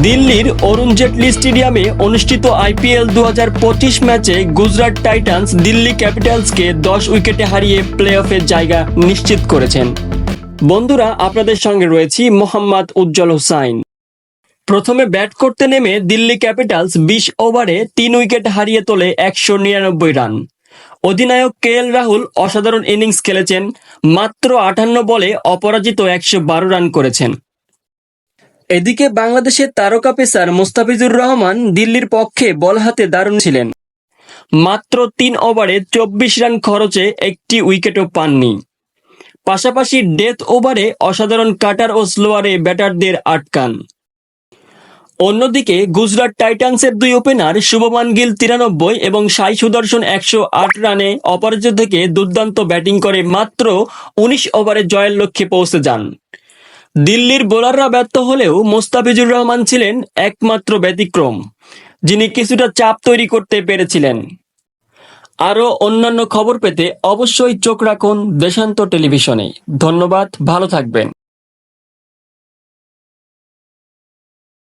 দিল্লির অরুণ জেটলি স্টেডিয়ামে অনুষ্ঠিত আইপিএল দু হাজার পঁচিশ ম্যাচে গুজরাট টাইটান্স দিল্লি ক্যাপিটালসকে দশ উইকেটে হারিয়ে প্লে অফের জায়গা নিশ্চিত করেছেন। বন্ধুরা, আপনাদের সঙ্গে রয়েছি মোহাম্মদ উজ্জ্বল হোসাইন। প্রথমে ব্যাট করতে নেমে দিল্লি ক্যাপিটালস বিশ ওভারে তিন উইকেট হারিয়ে তোলে একশো নিরানব্বই রান। অধিনায়ক কে এল রাহুল অসাধারণ ইনিংস খেলেছেন, মাত্র আটান্ন বলে অপরাজিত একশো বারো রান করেছেন। এদিকে বাংলাদেশের তারকা পেসার মোস্তাফিজুর রহমান দিল্লির পক্ষে বল হাতে দারুণ ছিলেন। মাত্র তিন ওভারে চব্বিশ রান খরচে একটি উইকেটও পাননি। পাশাপাশি ডেথ ওভারে অসাধারণ কাটার ও স্লোয়ারে ব্যাটারদের আটকান। অন্যদিকে গুজরাট টাইটান্সের দুই ওপেনার শুভমান গিল তিরানব্বই এবং সাই সুদর্শন একশো আট রানে অপরাজিত থেকে দুর্দান্ত ব্যাটিং করে মাত্র উনিশ ওভারে জয়ের লক্ষ্যে পৌঁছে যান। দিল্লির বোলাররা ব্যর্থ হলেও মোস্তাফিজুর রহমান ছিলেন একমাত্র ব্যতিক্রম, যিনি কিছুটা চাপ তৈরি করতে পেরেছিলেন। আরও অন্যান্য খবর পেতে অবশ্যই চোখ রাখুন দেশান্ত টেলিভিশনে। ধন্যবাদ, ভালো থাকবেন।